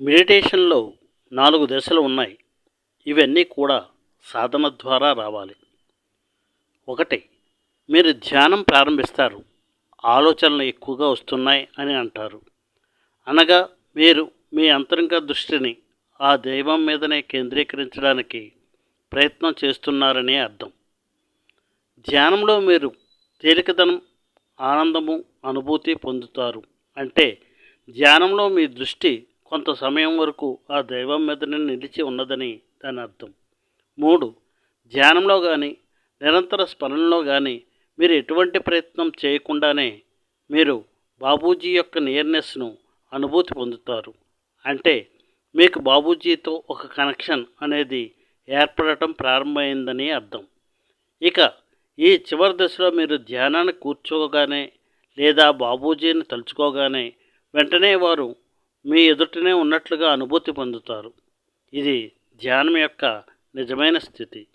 మెడిటేషన్లో నాలుగు దశలు ఉన్నాయి. ఇవన్నీ కూడా సాధన ద్వారా రావాలి. ఒకటి మీరు ధ్యానం ప్రారంభిస్తారు. ఆలోచనలు ఎక్కువగా వస్తున్నాయి అని అంటారు. అనగా మీరు మీ అంతరంగ దృష్టిని ఆ దైవం మీదనే కేంద్రీకరించడానికి ప్రయత్నం చేస్తున్నారనే అర్థం. ధ్యానంలో మీరు తేలికదనం ఆనందము అనుభూతి పొందుతారు. అంటే ధ్యానంలో మీ దృష్టి కొంత సమయం వరకు ఆ దైవం మీదనే నిలిచి ఉన్నదని దాని అర్థం. మూడు ధ్యానంలో కానీ నిరంతర స్మరణలో కానీ మీరు ఎటువంటి ప్రయత్నం చేయకుండానే మీరు బాబూజీ యొక్క నియర్నెస్ను అనుభూతి పొందుతారు. అంటే మీకు బాబూజీతో ఒక కనెక్షన్ అనేది ఏర్పడటం ప్రారంభమైందని అర్థం. ఇక ఈ చివరి దశలో మీరు ధ్యానాన్ని కూర్చోగానే లేదా బాబూజీని తలుచుకోగానే వెంటనే వారు మీ ఎదుటనే ఉన్నట్లుగా అనుభూతి పొందుతారు. ఇది ధ్యానం యొక్క నిజమైన స్థితి.